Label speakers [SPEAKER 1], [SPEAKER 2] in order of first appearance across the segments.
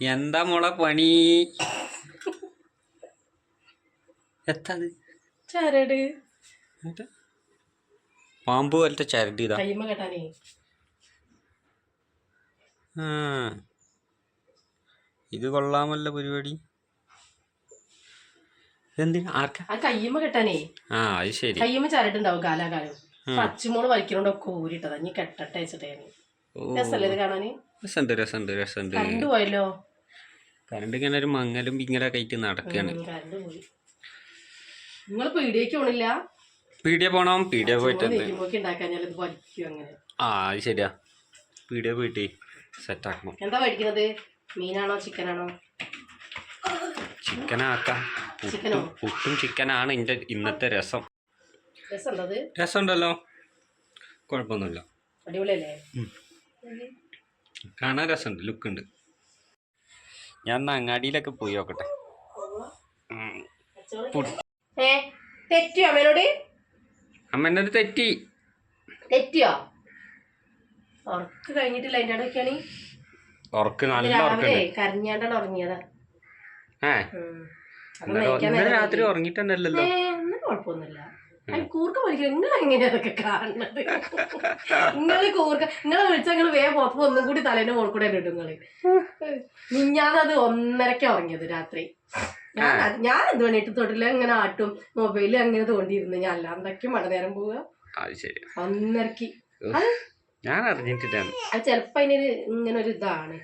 [SPEAKER 1] എന്താ മോളെ പണി? എത്തത്
[SPEAKER 2] ചരട്.
[SPEAKER 1] പാമ്പ് പോലത്തെ ചരട് ഇതാ. ഇത് കൊള്ളാമല്ല പരിപാടി.
[SPEAKER 2] ആ കയ്യുമ്മ കേട്ടാനേ.
[SPEAKER 1] ആ അത് ശരി.
[SPEAKER 2] കയ്യുമ്മ ചരടുണ്ടാവും കാലാകാലം. പച്ചമോൾ വലിക്കണോണ്ടൊക്കെ ഊരിട്ടതാ. ഇനി കെട്ടട്ടെ
[SPEAKER 1] വെച്ചിട്ടേ
[SPEAKER 2] രസല്ലേ ഇത് കാണാന്?
[SPEAKER 1] രസമുണ്ട് രസമുണ്ട് രസമുണ്ട്
[SPEAKER 2] കറണ്ട്
[SPEAKER 1] ഇങ്ങനെ ഒരു മങ്ങലും ഇങ്ങനെ ആയിട്ട് നടക്കുകയാണ്
[SPEAKER 2] നിങ്ങൾ പീടിയേക്ക് പോണില്ല?
[SPEAKER 1] പീടിയ പോണം പീടിയ പോയിട്ട് ആ അത് ശരിയാ. പീടിയ പോയിട്ട് സെറ്റാക്കണം
[SPEAKER 2] എന്താ പഠിക്കുന്നത് മീനാണോ ചിക്കനാണോ?
[SPEAKER 1] ചിക്കനാക്കാം
[SPEAKER 2] ചിക്കനോ?
[SPEAKER 1] പുട്ടും ചിക്കനാണ് എന്റെ ഇന്നത്തെ രസം. രസമുണ്ടല്ലോ. കുഴപ്പമൊന്നുമില്ല.
[SPEAKER 2] അടിപൊളിയല്ലേ?
[SPEAKER 1] കാണാൻ രസമുണ്ട് ലുക്ക് ഉണ്ട്. ഞാൻ അങ്ങാടിയിലൊക്കെ പോയി നോക്കട്ടെ.
[SPEAKER 2] തെറ്റിയോ അമ്മേനോട്?
[SPEAKER 1] അമ്മ തെറ്റി.
[SPEAKER 2] തെറ്റിയോ? ഉറക്ക് കഴിഞ്ഞിട്ടില്ല അതിന്റെ ഇടയ്ക്കാണ്.
[SPEAKER 1] ഉറക്ക് നല്ല
[SPEAKER 2] രാവിലെ കരഞ്ഞാണ്ടാണ് ഉറങ്ങിയതാ.
[SPEAKER 1] ഏ. രാത്രി
[SPEAKER 2] ഒന്നും കുഴപ്പമൊന്നുമില്ല. കൂർക്ക വലിക്കുക നിങ്ങൾ എങ്ങനെയാ അതൊക്കെ കാണുന്നത്? നിങ്ങൾ കൂർക്ക നിങ്ങളെ വിളിച്ചാൽ നിങ്ങൾ വേഗം പുറത്ത് ഒന്നും കൂടി തലേന്റെ മോൾ കൂടെ ഇടും നിങ്ങൾ. മിഞ്ഞാന്നത് ഒന്നരക്ക ഉറങ്ങിയത് രാത്രി. ഞാൻ ഞാൻ എന്ത് തൊട്ടില്ല ഇങ്ങനെ ആട്ടും മൊബൈലും അങ്ങനെ തോണ്ടിയിരുന്നു. ഞാൻ അല്ലാന്തൊക്കെ മഴ നേരം പോവുക. ഒന്നരക്ക്
[SPEAKER 1] ഞാൻ അറിഞ്ഞിട്ടില്ല.
[SPEAKER 2] അത് ചെലപ്പോ അതിനൊരു ഇങ്ങനെ ഒരു ഇതാണ്.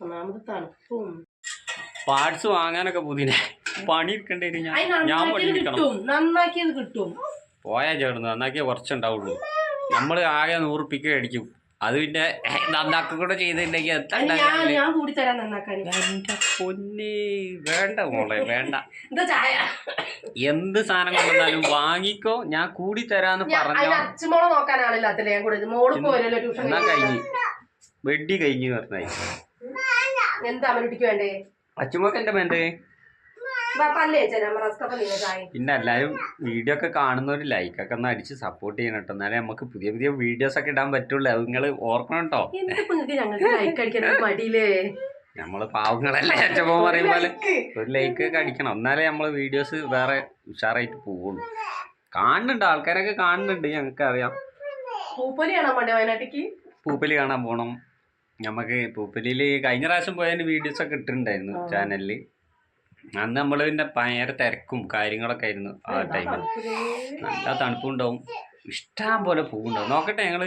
[SPEAKER 2] ഒന്നാമത് തണുപ്പും.
[SPEAKER 1] പാർട്സ് വാങ്ങാനൊക്കെ പുതിയ പണി എടുക്കണ്ടേ ഞാൻ ഞാൻ
[SPEAKER 2] നന്നാക്കിയത് കിട്ടും. നന്നാക്കിയത് കിട്ടും.
[SPEAKER 1] പോയാ ചേർന്ന് നന്നാക്കിയ കുറച്ചുണ്ടാവുള്ളൂ നമ്മൾ ആകെ നൂറുപ്പിക്ക് അടിക്കും അത് പിന്നെ നന്നാക്ക കൂടെ ചെയ്തിട്ടുണ്ടെങ്കിൽ
[SPEAKER 2] നന്നാക്കാൻ.
[SPEAKER 1] വേണ്ട മോളെ വേണ്ട.
[SPEAKER 2] എന്താ
[SPEAKER 1] സാധനം കൊണ്ടുവന്നാലും വാങ്ങിക്കോ ഞാൻ കൂടി തരാന്ന് പറഞ്ഞോ. എന്നാ കഴിഞ്ഞു. വെഡി കഴിഞ്ഞു പറഞ്ഞായി
[SPEAKER 2] എന്താ വേണ്ടേ?
[SPEAKER 1] അച്ചുമൊക്കെ എന്റെ മേണ്ടേ
[SPEAKER 2] വാ, പല്ലേ ചേരാ റസ്കപ്പ നിങ്ങൾ ചായ.
[SPEAKER 1] പിന്നെ എല്ലാരും വീഡിയോ ഒക്കെ കാണുന്നവർ ലൈക്കൊക്കെ ഒന്ന് അടിച്ച് സപ്പോർട്ട് ചെയ്യണം കേട്ടോ എന്നാലേ നമുക്ക് പുതിയ പുതിയ വീഡിയോസ് ഒക്കെ ഇടാൻ പറ്റുള്ളൂ. അത് നിങ്ങൾ ഓർക്കണം കേട്ടോ
[SPEAKER 2] ലൈക്ക്
[SPEAKER 1] നമ്മൾ പാവങ്ങളല്ലേ അച്ഛമ്മ പറയും പോലെ. ഒരു ലൈക്ക് ഒക്കെ അടിക്കണം. എന്നാലേ നമ്മൾ വീഡിയോസ് വേറെ ഉഷാറായിട്ട് പോവുള്ളൂ. കാണുന്നുണ്ട്. ആൾക്കാരൊക്കെ കാണുന്നുണ്ട്. ഞങ്ങൾക്ക് അറിയാം
[SPEAKER 2] വയനാട്ടിക്ക്?
[SPEAKER 1] പൂപ്പലി കാണാൻ പോണം. നമുക്ക് പൂപ്പലിൽ കഴിഞ്ഞ പ്രാവശ്യം പോയതിന് വീഡിയോസ് ഒക്കെ ഇട്ടിട്ടുണ്ടായിരുന്നു. ചാനലിൽ അന്ന് നമ്മൾ പിന്നെ ഭയങ്കര തിരക്കും കാര്യങ്ങളൊക്കെ ആയിരുന്നു ആ ടൈമിൽ നല്ല തണുപ്പുണ്ടാവും. ഇഷ്ടം പോലെ പൂവുണ്ടാവും. നോക്കട്ടെ ഞങ്ങൾ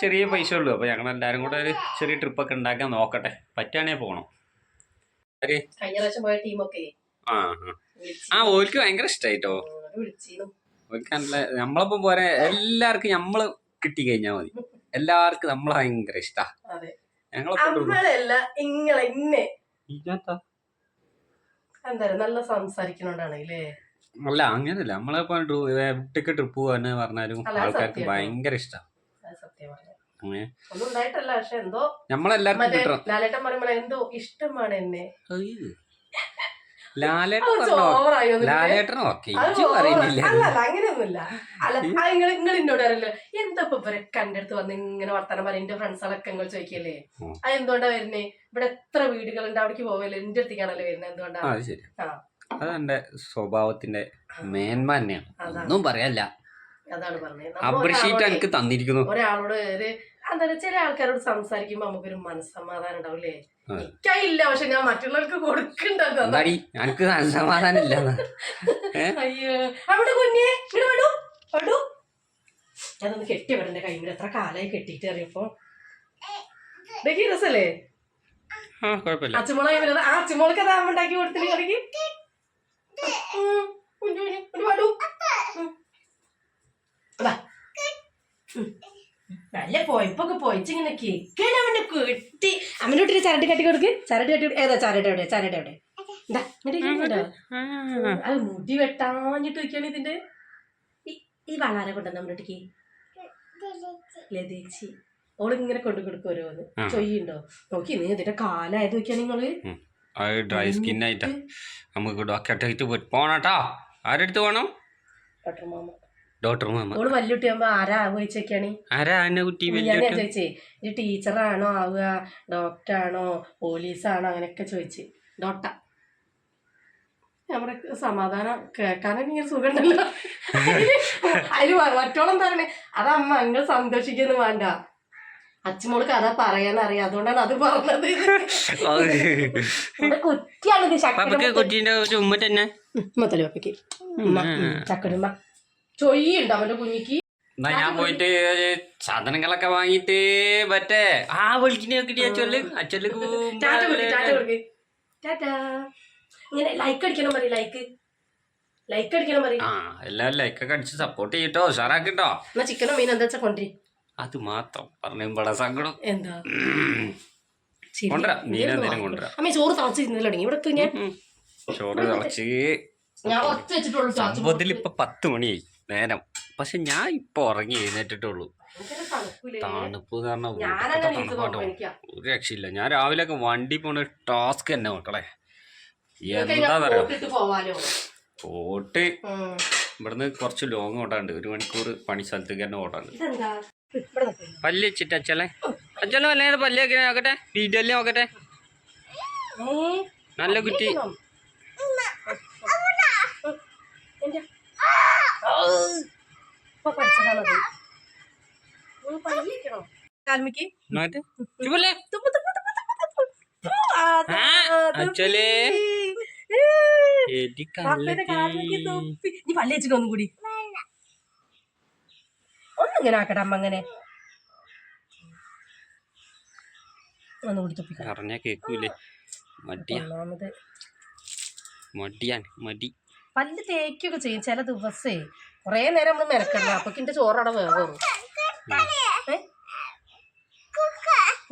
[SPEAKER 1] ചെറിയ പൈസ ഉള്ളൂ. അപ്പോൾ ഞങ്ങൾ എല്ലാവരും കൂടെ ഒരു ചെറിയ ട്രിപ്പൊക്കെ ഉണ്ടാക്കാൻ നോക്കട്ടെ. പറ്റുകയാണെങ്കിൽ പോകണം ആ ആ. ഓൽക്ക് ഭയങ്കര
[SPEAKER 2] ഇഷ്ടായിട്ടോ?
[SPEAKER 1] ഓൽക്ക് നല്ല നമ്മളൊപ്പം പോരാ എല്ലാവർക്കും നമ്മൾ കിട്ടി കഴിഞ്ഞാൽ മതി. എല്ലാവർക്കും നമ്മളെ ഭയങ്കര ഇഷ്ടാ.
[SPEAKER 2] ഇങ്ങളെ ഇന്നെ. എന്താ നല്ല അല്ലേ
[SPEAKER 1] അങ്ങനല്ല നമ്മളെ ഒറ്റയ്ക്ക് ട്രിപ്പ് പോവാന്ന് പറഞ്ഞാലും ആൾക്കാർക്ക്. ഭയങ്കര ഇഷ്ടം. നമ്മളെല്ലാവർക്കും
[SPEAKER 2] എന്തോ ഇഷ്ടമാണ് എന്നെ.
[SPEAKER 1] ലാലേട്ടൻ ലാലേട്ടൻ ഓക്കെ പറയുന്നില്ല?
[SPEAKER 2] അല്ല അങ്ങനെയൊന്നുമില്ല. അല്ല നിങ്ങൾ നിങ്ങൾ എന്നോട് അറിയില്ല എന്താ ഇപ്പൊ ഇവരൊക്കെ എന്റെ അടുത്ത് വന്ന് ഇങ്ങനെ വർത്തമാനം പറയും? എന്റെ ഫ്രണ്ട്സുകളൊക്കെ നിങ്ങൾ ചോദിക്കല്ലേ. അത് എന്തുകൊണ്ടാ വരുന്നേ ഇവിടെ എത്ര വീടുകളുണ്ട് അവിടേക്ക് പോവല്ലേ? എന്റെ അടുത്തേക്കാണല്ലോ വരുന്നത് എന്തുകൊണ്ടാ.
[SPEAKER 1] അതെന്റെ സ്വഭാവത്തിന്റെ മേന്മ തന്നെയാണ്. ഒന്നും പറയല്ല.
[SPEAKER 2] അതാണ് പറഞ്ഞത്.
[SPEAKER 1] എനിക്ക് തന്നിരിക്കുന്നു.
[SPEAKER 2] ഒരാളോട് ഒരു എന്താ ചില ആൾക്കാരോട് സംസാരിക്കുമ്പോ നമുക്കൊരു മനസ്സമാധാനം ഉണ്ടാവില്ലേ. എനിക്കില്ല പക്ഷെ ഞാൻ മറ്റുള്ളവർക്ക്
[SPEAKER 1] കൊടുക്കണ്ടോ എനിക്ക് സമാധാനം ഇല്ല
[SPEAKER 2] അയ്യോ. അവിടെ കുഞ്ഞേ ഇങ്ങട് വേടു വേടു അതൊന്ന് കെട്ടി വിടണ്ട കൈമിൽ എത്ര കാലായി കെട്ടിയിട്ട് അറിയപ്പോ. രസല്ലേ? കൈമിൽ ആ അച്ചുമോൾക്ക് അതാ അമ്മ ഉണ്ടാക്കി കൊടുത്തില്ലേ ഉം, കുഞ്ഞു കുഞ്ഞു, ഇങ്ങട് വേടു. ഉം. അതാ. ഉം. നല്ല പോയപ്പൊക്കെ പോയിച്ചിങ്ങനെ കേക്കാൻ അവന്റെ കിട്ടി. അമ്മന്റെ ഒരു ചരട്ട് കെട്ടി കൊടുക്ക്. ചരട്ട് കട്ടി ഏതാ ചരട് എവിടെ? ചരട് എവിടെ? അത് മുടി വെട്ടാഞ്ഞിട്ട് വെക്കാണ് ഇതിന്റെ. ഈ- വളരെ കൊണ്ടുവന്ന നമ്മുടെ അടുത്തേക്ക് ലതേച്ചി. ഓൾ ഇങ്ങനെ കൊണ്ടു കൊടുക്കും ഓരോന്ന്. ചൊയ്യുണ്ടോ? നോക്കി നീ ഇതിന്റെ കാലായത് നോക്കിയാ നിങ്ങൾ.
[SPEAKER 1] ഡ്രൈ ഡ്രൈ ആയിട്ടാ നമുക്ക് ഡോക്ടറായിട്ട് പോണട്ടോ ആരെടുത്ത് പോണം?
[SPEAKER 2] ഡോക്ടർ മാമ.
[SPEAKER 1] ഡോക്ടർ മാമ.
[SPEAKER 2] ഓൾ വല്യുട്ടിയാകുമ്പോ ആരാ ആവുക
[SPEAKER 1] ആരാ അന്ന കുട്ടി
[SPEAKER 2] ഞാൻ ചോദിച്ചേ? ഇത് ടീച്ചറാണോ ആവുക? ഡോക്ടറാണോ പോലീസാണോ? അങ്ങനെയൊക്കെ ചോദിച്ച്. ഡോട്ട. നമ്മുടെ സമാധാനം കേൾക്കാനൊക്കെ ഇങ്ങനെ സുഖമുണ്ടല്ലോ. അതിന് മറ്റോളം പറയണേ? അമ്മ നിങ്ങൾ സന്തോഷിക്കുന്നു വേണ്ട. അച്ഛമോൾ കഥ പറയാനറിയാം. അതുകൊണ്ടാണ് അത് പറഞ്ഞത്.
[SPEAKER 1] കുറ്റിയാണ്
[SPEAKER 2] ശക്കര
[SPEAKER 1] കുട്ടീന്റെ ഒരു ഉമ്മ തന്നെ
[SPEAKER 2] ഉമ്മ പപ്പയ്ക്ക്. ഉമ്മ ചക്കടുമ്മ ചൊയ്യുണ്ട് അവന്റെ കുഞ്ഞിക്ക്.
[SPEAKER 1] എന്നാ ഞാൻ പോയിട്ട് സാധനങ്ങളൊക്കെ വാങ്ങിട്ട് മറ്റേ ആ വിളിക്കുന്ന
[SPEAKER 2] കൊടുക്ക് ടാറ്റാ. ഇങ്ങനെ ലൈക്ക് അടിക്കണം മതി ലൈക്ക് ലൈക്ക് അടിക്കണം മതി
[SPEAKER 1] ആ എല്ലാവരും ലൈക്കൊക്കെ അടിച്ച് സപ്പോർട്ട് ചെയ്യട്ടോ ഉഷാറാക്കിട്ടോ.
[SPEAKER 2] എന്നാ ചിക്കനും മീൻ എന്താ വെച്ചാ കൊണ്ടി
[SPEAKER 1] അത് മാത്രം പറയുമ്പോഴാ സങ്കടം.
[SPEAKER 2] എന്താ.
[SPEAKER 1] കൊണ്ടുവരാം മീൻ എന്തെങ്കിലും. കൊണ്ടുവരാം.
[SPEAKER 2] അമ്മ ചോറ് തളച്ച് തിന്നൽ തുടങ്ങി ഇവിടെ ഞാൻ.
[SPEAKER 1] ചോറ് തളച്ച്
[SPEAKER 2] ഞാൻ ഒച്ച വെച്ചിട്ടുള്ളൂ
[SPEAKER 1] ഇപ്പൊ പത്ത് മണിയായി. നേരം. പക്ഷെ ഞാൻ ഇപ്പൊ ഉറങ്ങി എഴുന്നേറ്റിട്ടുള്ളൂ? തണുപ്പ്
[SPEAKER 2] കാരണം
[SPEAKER 1] തണുപ്പാട്ടോ. ഒരു രക്ഷയില്ല. ഞാൻ രാവിലെ ഒക്കെ വണ്ടി പോണ ടാസ്ക് തന്നെ മക്കളെ.
[SPEAKER 2] നിങ്ങൾക്ക്
[SPEAKER 1] എന്താ
[SPEAKER 2] ഇങ്ങനെ
[SPEAKER 1] പറയാ
[SPEAKER 2] പോട്ടിട്ട്
[SPEAKER 1] പോട്ട് ഇവിടുന്ന് കുറച്ച് ലോങ് ഓടാണ്ട് ഒരു മണിക്കൂർ പണി സ്ഥലത്തേക്ക് തന്നെ ഓടാണ്ട്. പല്ല് വെച്ചിട്ട് അച്ഛലെ അച്ഛനെ വല്ല പല്ലൊക്കെ നോക്കട്ടെ. വീഡിയോല്ലേ നോക്കട്ടെ. നല്ല കുറ്റി.
[SPEAKER 2] തുപ്പി. നീ പല്ല് വെച്ചിട്ട് ഒന്നും കൂടി ഒന്നിങ്ങനെ ആക്കട്ടെ അമ്മ അങ്ങനെ
[SPEAKER 1] പറഞ്ഞാ കേക്കൂലേ മടിയാ
[SPEAKER 2] ഒന്നാമത്
[SPEAKER 1] മടിയാൻ മടി
[SPEAKER 2] പല്ല് തേക്കൊക്കെ ചെയ്യും ചില ദിവസേ കുറേ നേരം നമ്മൾ മെനക്കണ്ട അപ്പൊ എന്റെ ചോറവിടെ വേഗം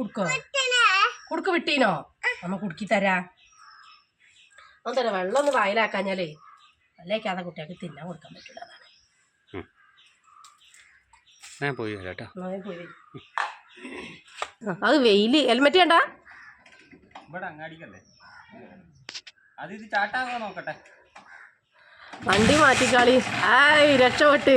[SPEAKER 2] കുടുക്കോ. കുടുക്ക് വിട്ടീനോ? അമ്മ കുടുക്കി തരാ. ഒന്ന് തരാം. വെള്ളം ഒന്ന് വായിലാക്കാഞ്ഞാലേ അല്ലേക്കാതെ കുട്ടികൾക്ക് തിന്നാൻ കൊടുക്കാൻ പറ്റില്ല അതാണ്.
[SPEAKER 1] ഞാൻ പോയി വരാം കേട്ടോ.
[SPEAKER 2] അത് വെയിൽ. ഹെൽമെറ്റ് വേണ്ട?
[SPEAKER 1] ഇവിടെ അങ്ങാടിക്കല്ലേ? അത് ഇത് ചാട്ടാകോ നോക്കട്ടെ?
[SPEAKER 2] വണ്ടി മാറ്റിക്കാളി. ആയ് രക്ഷപ്പെട്ട്.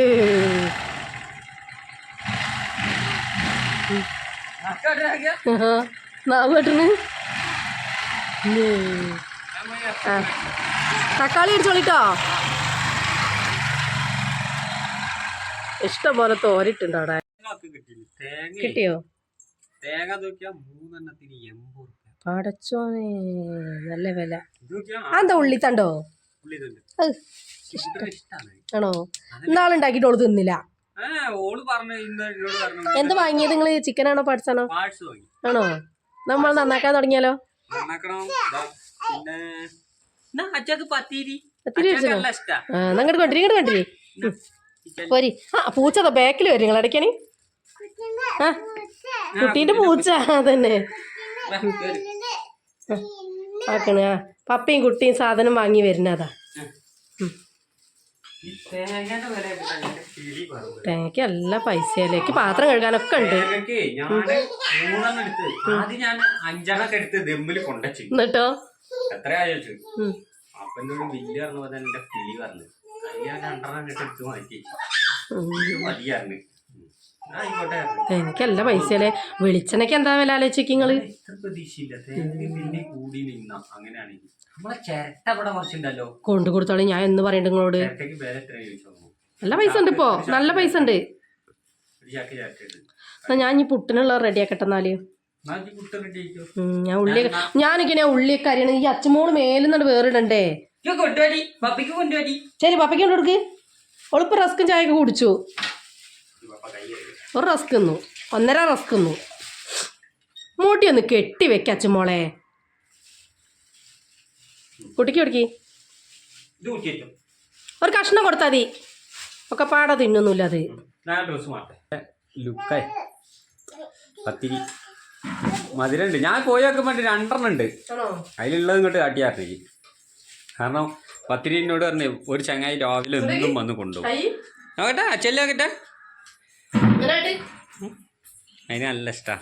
[SPEAKER 2] നാവ് കെട്ടണ് ആ. തക്കാളി അടിച്ചോളിട്ടോ. ഇഷ്ടം പോലെ തോരിട്ടുണ്ട് അവിടെ. കിട്ടിയോ?
[SPEAKER 1] തേങ്ങ മൂന്നെണ്ണത്തിന് എൺപത്
[SPEAKER 2] പടച്ചോനെ നല്ല വില. എന്താ ഉള്ളിത്തണ്ടോ? ആണോ? ഇന്നാളുണ്ടാക്കിയിട്ട് തിന്നില്ല.
[SPEAKER 1] ആ ഓൾ പറഞ്ഞു ഇന്ന് പറഞ്ഞു
[SPEAKER 2] എന്ത് വാങ്ങിയത് നിങ്ങൾ? ചിക്കൻ
[SPEAKER 1] ആണോ വാങ്ങി.
[SPEAKER 2] ആണോ? നമ്മൾ നന്നാക്കാൻ തുടങ്ങിയാലോ? അങ്ങോട്ട് കൊണ്ടിരി ഇങ്ങോട്ട് കൊണ്ടിരി. പോരി. ആ പൂച്ച ബാക്കിൽ വരും നിങ്ങൾ ഇടയ്ക്കണി ആ കുട്ടീന്റെ പൂച്ച അതന്നെ.
[SPEAKER 1] ആക്കണേ
[SPEAKER 2] ആക്കണ ആ. പപ്പയും കുട്ടിയും സാധനം വാങ്ങി വരുന്നതാ. തേങ്ങയ്ക്ക് എല്ലാ പൈസയിലേക്ക് പാത്രം കഴുകാനൊക്കെ ഉണ്ട്. എന്നിട്ടോ?
[SPEAKER 1] എത്രയാ പറഞ്ഞു എന്റെ കിളി പറഞ്ഞു. അതിന് ഞാൻ രണ്ടെണ്ണം അങ്ങോട്ട് എടുത്ത് മാറ്റി.
[SPEAKER 2] ഉം.
[SPEAKER 1] മതിയായിരുന്നു ഉം.
[SPEAKER 2] പൈസ അല്ലേ വെളിച്ചെണ്ണയ്ക്ക് എന്താ വില ആലോചിക്ക്
[SPEAKER 1] നിങ്ങൾ?
[SPEAKER 2] കൊണ്ടു കൊടുത്തോളി ഞാൻ എന്ന് പറയണ്ട നിങ്ങളോട്. നല്ല പൈസ ഉണ്ട് ഇപ്പോ. നല്ല പൈസ ഉണ്ട്. എന്നാ ഞാൻ ഈ പുട്ടിനുള്ള റെഡി ആക്കട്ടെ എന്നാൽ.
[SPEAKER 1] എന്നാ ഇജ്ജ് കുട്ട റെഡി ആയിക്കോ
[SPEAKER 2] ഉം, ഞാൻ ഉള്ളി ഞാനിങ്ങനെ ഉള്ളിയൊക്കെ അരിയണം ഈ അച്ഛമോൾ മേലുന്നുണ്ട് വേറിടണ്ടേ? ശരി പപ്പയ്ക്ക് കൊണ്ട് കൊടുക്ക്. ഒളിപ്പ് റസ്കും ഒക്കെ കുടിച്ചു. ഒരു റസ്ക് തിന്നു. ഒന്നര റസ്ക് തിന്നു. മൂട്ടി ഒന്ന് കെട്ടി വെക്ക അച്ഛമോളെ കുട്ടിക്ക് കുടിക്കി ഒരു കഷ്ണം കൊടുത്താൽ മതി. ഒക്കെ പാടെ തിന്നൊന്നുമില്ല അത്.
[SPEAKER 1] ലുക്കായി പത്തിരി. മധുരണ്ട് ഞാൻ പോയി നോക്കുമ്പോൾ രണ്ടെണ്ണം ഉണ്ട്. അതിലുള്ളത് ഇങ്ങോട്ട് കാട്ടിയാർത്തേക്ക് കാരണം പത്തിരി എന്നോട് പറഞ്ഞു ഒരു ചങ്ങായി രാവിലെ എന്തും വന്ന് കൊണ്ടുപോകും. നോക്കട്ടെ അച്ഛല്ലേ നോക്കട്ടെ. അതിന് നല്ല ഇഷ്ടാ.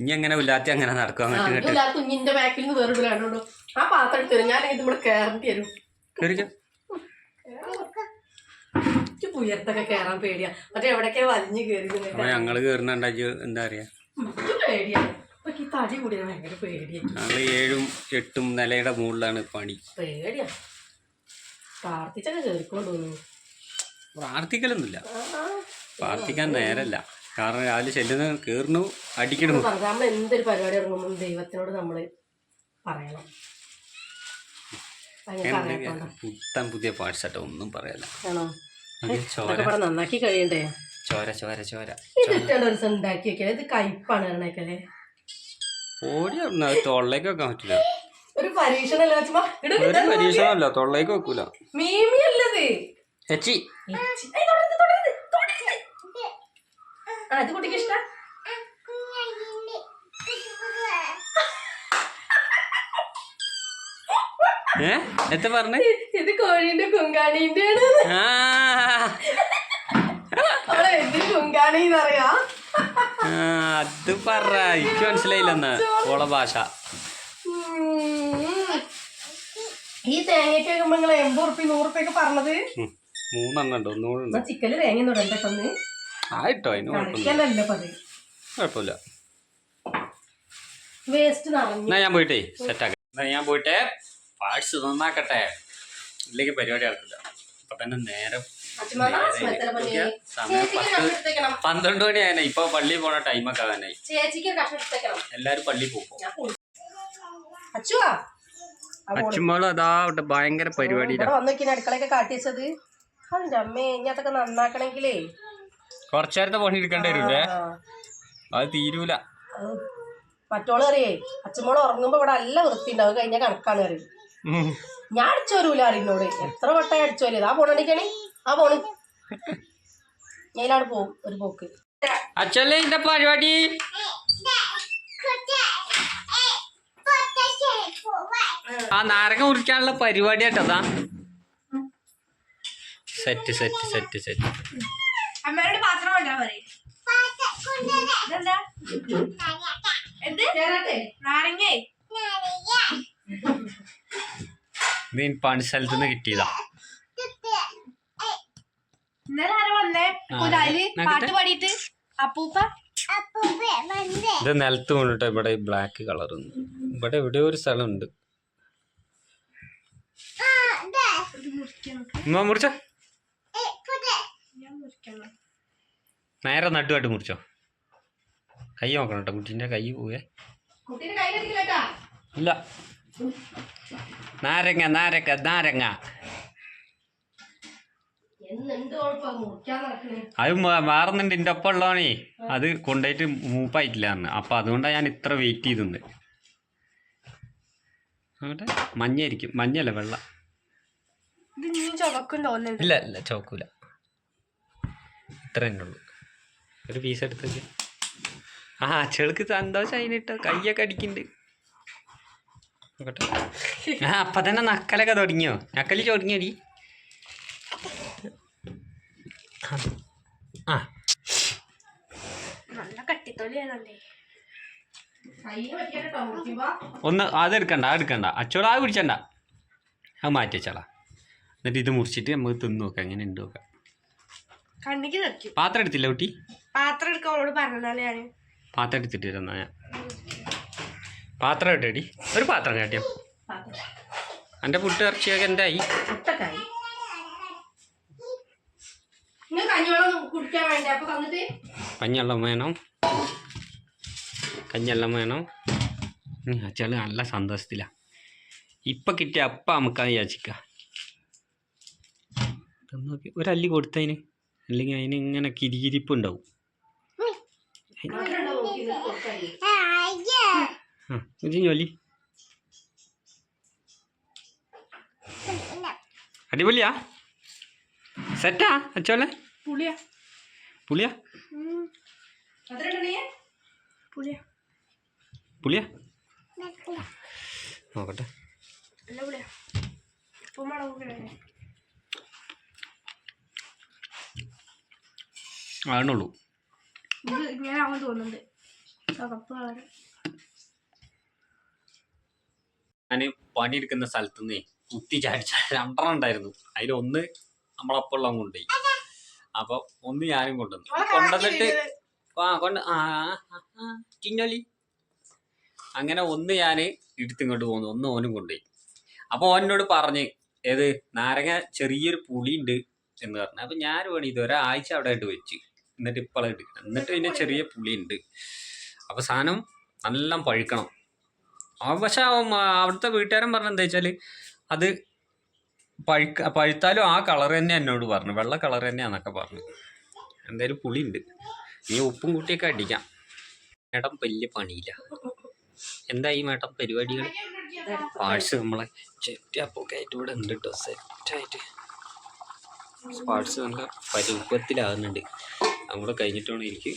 [SPEAKER 1] ഇനി അങ്ങനെ ഇല്ലാത്ത അങ്ങനെ നടക്കും അങ്ങോട്ട് ഇങ്ങോട്ട്
[SPEAKER 2] ഇല്ല കുഞ്ഞിന്റെ ബാക്കിൽ നിന്ന് കണ്ടോണ്ടോ ആ പാത്രം എടുത്തു ഞാൻ ഇത് ഇവിടെ കയറേണ്ടി വരും.
[SPEAKER 1] കയറിക്കോ
[SPEAKER 2] എനിക്ക് ഉയർത്തൊക്കെ കേറാൻ പേടിയാ. മറ്റേ എവിടൊക്കെ വലിഞ്ഞു കയറി
[SPEAKER 1] അപ്പൊ ഞങ്ങൾ കേറുന്നുണ്ടാക്കി എന്താ പറയാ
[SPEAKER 2] പേടിയാ. അപ്പൊ ഈ തടി കൂടിയ ഭയങ്കര പേടിയാ.
[SPEAKER 1] ഞങ്ങൾ ഏഴും എട്ടും നിലയുടെ മുകളിലാണ് പണി.
[SPEAKER 2] പേടിയാ. പ്രാർത്ഥിച്ചൊക്കെ കേറിക്കൊണ്ട്
[SPEAKER 1] പ്രാർത്ഥിക്കലൊന്നുമില്ല. പ്രാർത്ഥിക്കാൻ നേരല്ല. കാരണം രാവിലെ ചെല്ലുന്ന കേറുന്നു അടിക്കണം
[SPEAKER 2] നമ്മൾ എന്തൊരു പരിപാടി ഇറങ്ങുമ്പോൾ ദൈവത്തിനോട് നമ്മൾ പറയണം.
[SPEAKER 1] പുത്തൻ പുതിയ പാർട്സ് ആട്ടോ ഒന്നും പറയല്ല.
[SPEAKER 2] നന്നാക്കി കഴിയണ്ടേ?
[SPEAKER 1] ചോര ചോര ചോര.
[SPEAKER 2] ദിവസം ഉണ്ടാക്കി ഇത് കയ്പാണ്
[SPEAKER 1] ഓടി തൊള്ളേക്ക് വെക്കാൻ പറ്റില്ല.
[SPEAKER 2] ഒരു പരീക്ഷണല്ലേ
[SPEAKER 1] ഒരു പരീക്ഷണമല്ല തൊള്ളേക്ക് വെക്കൂല. ചേച്ചി
[SPEAKER 2] ആ ഇത് കുട്ടിക്ക് ഇഷ്ടം?
[SPEAKER 1] ഏ? എത്ര പറഞ്ഞു?
[SPEAKER 2] ഇത് കോഴിന്റെ കുങ്കാണിന്റെ ആണ് കുങ്കാണി എന്നറിയാ?
[SPEAKER 1] അത് പറ. എനിക്ക് മനസ്സിലായില്ലെന്ന്. ഓള ഭാഷ.
[SPEAKER 2] ഈ തേങ്ങയ്ക്ക് നിങ്ങൾ എൺപത് ഉറുപ്പി നൂറ് റുപ്യൊക്കെ പറഞ്ഞത്?
[SPEAKER 1] ഉം. മൂന്നെണ്ണം ഉണ്ട്. ഒന്നുകൂടെ
[SPEAKER 2] ചിക്കന് തേങ്ങ തൊടണ്ടേ
[SPEAKER 1] ആയിട്ടോ അതിന് കുഴപ്പമില്ല.
[SPEAKER 2] നിറഞ്ഞു
[SPEAKER 1] എന്നാ ഞാൻ പോയിട്ടേ സെറ്റാക്കാം എന്നാ ഞാൻ പോയിട്ടേ പാഴ്സ് നന്നാക്കട്ടെ. ഇല്ലെങ്കിൽ പരിപാടി നടക്കില്ല. അപ്പൊ തന്നെ നേരം സമയം പത്ത് പന്ത്രണ്ട് മണി ആയനെ ഇപ്പൊ പള്ളി പോണ ടൈമൊക്കെ ആകാനായി എല്ലാരും പള്ളി പോകും.
[SPEAKER 2] പോയി.
[SPEAKER 1] അതാ അവിടെ ഭയങ്കര പരിപാടി
[SPEAKER 2] ഇവിടെ വന്നു നോക്കിയ അടുക്കളയൊക്കെ കാട്ടിച്ചത് അമ്മേ ഇനി അതൊക്കെ നന്നാക്കണെങ്കിലേ.
[SPEAKER 1] കുറച്ചേരത്തെ പണി എടുക്കേണ്ടി വരൂലേ? അത് തീരൂല.
[SPEAKER 2] മറ്റോൾ അറിയേ അച്ഛമ്മോൾ ഉറങ്ങുമ്പോ ഇവിടെ നല്ല വൃത്തി ഉണ്ടാവും കഴിഞ്ഞ കണക്കാണ് അറിയും. ഞാൻ അടിച്ചോരൂല അറിയുന്നോട് എത്ര വട്ടായി അടിച്ചോരത് ആ പോണണിക്കണി ആ പോണ്. ഞാനവിടെ പോവും ഒരു പോക്ക്.
[SPEAKER 1] അച്ഛല്ലേ ഇന്റെ പരിപാടി? ആ നാരങ്ങ മുറിക്കാനുള്ള പരിപാടി ആട്ടതാ സെറ്റ് സെറ്റ് സെറ്റ് സെറ്റ്.
[SPEAKER 3] അമ്മയോട് പാത്രം കൊണ്ടുവരാൻ പറയും. ഇതെന്താ? എന്ത്? നാരങ്ങേ.
[SPEAKER 1] സ്ഥലത്ത് നിന്ന് കിട്ടിയതാ.
[SPEAKER 3] ഇന്നലെ ആരാ വന്നേ. പാട്ട് പാടിയിട്ട്. അപ്പൂപ്പ?
[SPEAKER 1] ഇത് നിലത്ത് കൊണ്ടിട്ട് ഇവിടെ ബ്ലാക്ക് കളർ ഇവിടെ എവിടെയോ ഒരു സ്ഥലമുണ്ട്. ഉമ്മ മുറിച്ചോ?
[SPEAKER 3] ഞാൻ മുറിക്കണം
[SPEAKER 1] നേരെ നടുവായിട്ട് മുറിച്ചോ. കൈ നോക്കണം കേട്ടോ കുട്ടീന്റെ കൈ പോവേ. ഇല്ല. നാരങ്ങ നാരക്ക നാരങ്ങ. അത് മാറുന്നുണ്ട് എന്റെ ഒപ്പം ഉള്ളതാണേ അത് കൊണ്ടുപോയിട്ട് മൂപ്പായിട്ടില്ല എന്ന് അപ്പം അതുകൊണ്ടാണ് ഞാൻ ഇത്ര വെയിറ്റ് ചെയ്തത് അങ്ങോട്ടെ മഞ്ഞയായിരിക്കും. മഞ്ഞല്ല വെള്ള. ഇല്ല ഇല്ല ചോക്കൂല ഇത്ര തന്നെ ഉള്ളൂ. ഒരു പീസ് എടുത്തേക്ക് ആ അച്ചകൾക്ക് സന്തോഷം അതിനിട്ട്. കയ്യൊക്കെ അടിക്കുന്നുണ്ട് നോക്കട്ടെ. ആ അപ്പം തന്നെ നക്കലൊക്കെ തുടങ്ങിയോ? നക്കൽ തുടങ്ങിയടി ആ. ഒന്ന് അത് എടുക്കണ്ട അത് എടുക്കണ്ട. അച്ചോള പിടിച്ചണ്ട അത് മാറ്റി വെച്ചാളാ. എന്നിട്ട് ഇത് മുറിച്ചിട്ട് നമുക്ക് തിന്നു നോക്കാം എങ്ങനെ ഉണ്ട് നോക്കാം.
[SPEAKER 3] കണ്ണിക്ക് തെറിക്കും
[SPEAKER 1] പാത്രം എടുത്തില്ല കുട്ടി?
[SPEAKER 3] പാത്രം എടുക്കാൻ അവളോട് പറഞ്ഞാലേ ഞാൻ
[SPEAKER 1] പാത്രം എടുത്തിട്ട് തന്നാ ഞാൻ. പാത്രം ഇട്ടേടി. ഒരു പാത്രം കാട്ടിയോ? എന്റെ പുട്ട് ഇറച്ചിയൊക്കെ എന്തായി?
[SPEAKER 2] മുട്ടക്കായി കഞ്ഞിവെള്ളം കുടിക്കാൻ വേണ്ടി? അപ്പൊ തന്നിട്ട്
[SPEAKER 1] കഞ്ഞെള്ളം വേണം. കഞ്ഞെള്ളം വേണം. അച്ചാൽ നല്ല സന്തോഷത്തിലാണ് ഇപ്പം കിട്ടിയ അപ്പം നമുക്ക് വിചാരിച്ചിക്ക. നോക്കി. ഒരല്ലി കൊടുത്തതിന്. അല്ലെങ്കിൽ അതിന് ഇങ്ങനെ കിരികിരിപ്പ് ഉണ്ടാവും
[SPEAKER 2] അങ്ങനെയുണ്ടോ നോക്കി ഇത് കൊടുക്കാന്?
[SPEAKER 1] ആ ഇത് ജോലി അടിപൊളിയാ സെറ്റാ അച്ചോലെ
[SPEAKER 3] പുളിയാ?
[SPEAKER 1] പുളിയാ.
[SPEAKER 3] പുളിയാ.
[SPEAKER 1] നോക്കട്ടെ
[SPEAKER 3] നല്ല പുളിയാ ഉപ്പും മുളകും ഇടണേ.
[SPEAKER 1] ആണുള്ളൂ
[SPEAKER 3] ഇത് ഇങ്ങനെ ആവാൻ തോന്നുന്നുണ്ട്. ചുവപ്പ് കളർ
[SPEAKER 1] ഞാൻ പണിയെടുക്കുന്ന സ്ഥലത്ത് നിന്ന് കുത്തി ചാടിച്ച രണ്ടെണ്ണം ഉണ്ടായിരുന്നു. അതിലൊന്ന് നമ്മളപ്പുള്ള കൊണ്ടുപോയി. അപ്പൊ ഒന്ന് ഞാനും കൊണ്ടുവന്നു. കൊണ്ടുവന്നിട്ട് ആ കൊണ്ട് ആ ആ, അങ്ങനെ ഒന്ന് ഞാൻ കൊണ്ട് പോന്നു. ഒന്ന് ഓനും കൊണ്ടുപോയി. അപ്പൊ ഓനോട് പറഞ്ഞ് ഏത് നാരങ്ങ ചെറിയൊരു പുളിയുണ്ട് എന്ന് പറഞ്ഞു. അപ്പൊ ഞാൻ വേണം ഇത് ഒരാഴ്ച അവിടെ ആയിട്ട് വെച്ച്. എന്നിട്ട് ഇപ്പോഴാണ് എടുക്കണം എന്നിട്ട് പിന്നെ ചെറിയ പുളിയുണ്ട് അപ്പൊ സാധനം നല്ല പഴുക്കണം. പക്ഷെ അവിടുത്തെ വീട്ടുകാരൻ പറഞ്ഞ എന്താ വെച്ചാൽ അത് പഴുക്ക പഴുത്താലും ആ കളർ തന്നെ എന്നോട് പറഞ്ഞു. വെള്ള കളർ തന്നെയാന്നൊക്കെ പറഞ്ഞു. എന്തായാലും പുളിയുണ്ട് നീ ഉപ്പും കൂട്ടിയൊക്കെ അടിക്കാം. മേഡം വലിയ പണിയില്ല. എന്താ ഈ മേഡം പരിപാടികൾ? പാർട്സ് നമ്മളെ ചെറ്റപ്പൊക്കെ ആയിട്ട് ഇവിടെ ഉണ്ട് കേട്ടോ സെറ്റായിട്ട്. പാർട്സ് നല്ല പരുപ്പത്തിലാകുന്നുണ്ട് നമ്മുടെ കഴിഞ്ഞിട്ടാണ് എനിക്ക്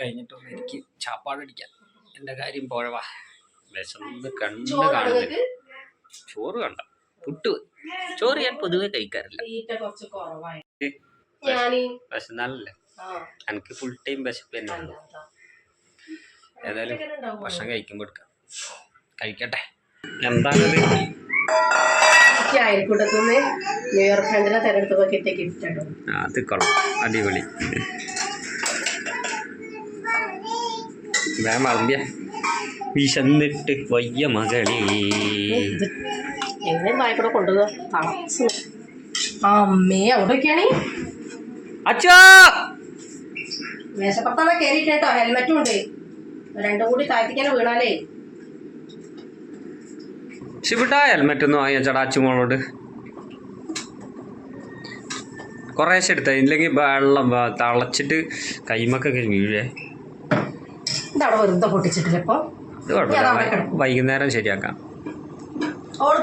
[SPEAKER 1] കഴിഞ്ഞിട്ടാണ് എനിക്ക് ചാപ്പാടടിക്കാൻ എന്റെ കാര്യം പോഴവാ. വിശന്ന് കണ്ണ്
[SPEAKER 2] ചോറ്
[SPEAKER 1] കാണുന്നില്ല. ചോറ് കണ്ട. പുട്ട്. ചോറ് ഞാൻ പൊതുവെ കഴിക്കാറില്ല.
[SPEAKER 2] കുറച്ച് കുറവായി. ഞാൻ
[SPEAKER 1] വിശന്നാലല്ലേ? എനിക്ക് ഫുൾ ടൈം വിശപ്പ് തന്നെ ഉള്ളൂ. ഏതായാലും ഭക്ഷണം കഴിക്കുമ്പോൾ എടുക്കാം. കഴിക്കട്ടെ. എന്താണത്?
[SPEAKER 2] അയൽക്കൂട്ടത്തുനിന്ന് ന്യൂ ഇയർ ഫ്രണ്ടിനെ തെരഞ്ഞെടുത്തപ്പോ കിട്ടിയ ഗിഫ്റ്റ് ആട്ടോ.
[SPEAKER 1] ആ, അത് കൊള്ളാം. അടിപൊളി. വേഗം വളമ്പിയ. വിശന്നിട്ട് വയ്യ മകളെ.
[SPEAKER 2] ഇത് എങ്ങനെ വായ്പൂടെ കൊണ്ടുപോകുക തളച്ച്. അമ്മേ അവിടെയൊക്കെയാണ്.
[SPEAKER 1] അച്ഛാ!
[SPEAKER 2] മേശപ്പുറത്താണ് കയറിയിട്ട് ഹെൽമെറ്റും ഉണ്ട്. രണ്ടും കൂടി താഴ്ത്തിക്കാനെ വീണാലേ.
[SPEAKER 1] ശിവിട്ട ഹെൽമെറ്റ് ഒന്ന് വാങ്ങിയ ചടാച്ചുമോളോട് കുറേശ്ശെ എടുത്ത ഇല്ലെങ്കിൽ വെള്ളം തളച്ചിട്ട് കൈമക്കൊക്കെ വീഴേ. വൈകുന്നേരം ശരിയാക്കാം.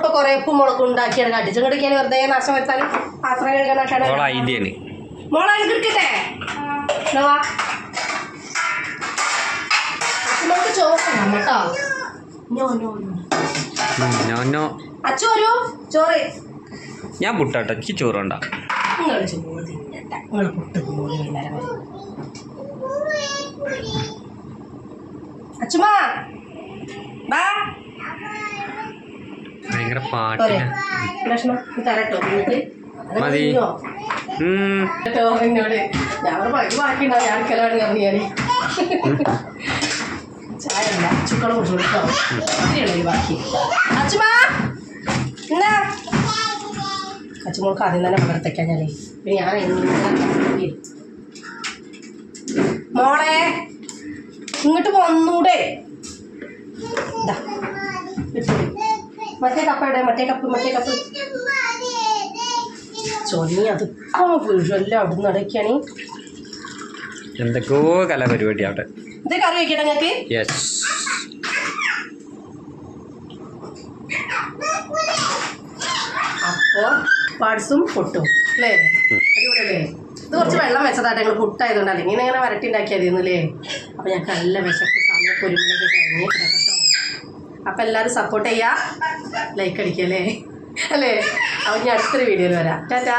[SPEAKER 2] കൊറേ ഉപ്പും മുളകും ഉണ്ടാക്കിയാണ് കാട്ടിച്ചു കടിക്കാൻ വെറുതെ നാശം വരുത്താനും കഴുകാനായിട്ടാണ് മോളെ ചോറ് കേട്ടോ.
[SPEAKER 1] ഞാനോ
[SPEAKER 2] വരൂ. ചോറ്.
[SPEAKER 1] ഞാൻ പുട്ടാട്ടോ എനിക്ക് ചോറ് വേണ്ട
[SPEAKER 2] നിങ്ങൾ ചോറ് തിന്നട്ട. നിങ്ങൾ പുട്ട് തിന്നോളി വൈകുന്നേരം വരെ അച്ഛമാ ബാ.
[SPEAKER 1] ഭയങ്കര പാട്ടിന്. മതി.
[SPEAKER 2] എന്നോട് ഞാൻ ഒരു പകുതി ബാക്കിയുണ്ടാവും ഞാൻ ഞാൻ ചായ അല്ല ചുക്കള കേട്ടോ ഇത്രയുള്ളൂ ബാക്കി. അച്ചുമാ എന്നാ? അച്ഛമോൾക്ക് ആദ്യം തന്നെ വളർത്തയ്ക്കാൻ ഞാനേ. പിന്നെ ഞാൻ മോളെ ഇങ്ങോട്ട് വന്നൂടെ. മറ്റേ കപ്പ എവിടെ? മറ്റേ കപ്പ് മറ്റേ കപ്പ് ചൊല്ലി അത് വീഴല്ല അവിടെ നിന്ന് ഇടയ്ക്കാണ്
[SPEAKER 1] എന്തൊക്കെയോ കലാപരിപാടി അവിടെ.
[SPEAKER 2] ഇത് കറി വെക്കട്ടെ നിങ്ങൾക്ക്?
[SPEAKER 1] യെസ്
[SPEAKER 2] അപ്പോൾ പാട്സും പൊട്ടും അല്ലേ? അടിപൊളിയല്ലേ? ഇത് കുറച്ച് വെള്ളം വെച്ചതാട്ടെ ഞങ്ങൾ പുട്ടായതുകൊണ്ട് അല്ലെങ്കിൽ ഇങ്ങനെ വരട്ടി ഉണ്ടാക്കിയായിരുന്നു അല്ലേ? അപ്പോൾ ഞങ്ങൾക്ക് നല്ല വിശപ്പ് സമയം കുരുമുളകൊക്കെ കഴിഞ്ഞ് കേട്ടോ എല്ലാവരും സപ്പോർട്ട് ചെയ്യുക ലൈക്ക് അടിക്കുക അല്ലേ? അല്ലേ? അപ്പോൾ ഞാൻ അടുത്തൊരു വീഡിയോയിൽ വരാം. ടാറ്റാ.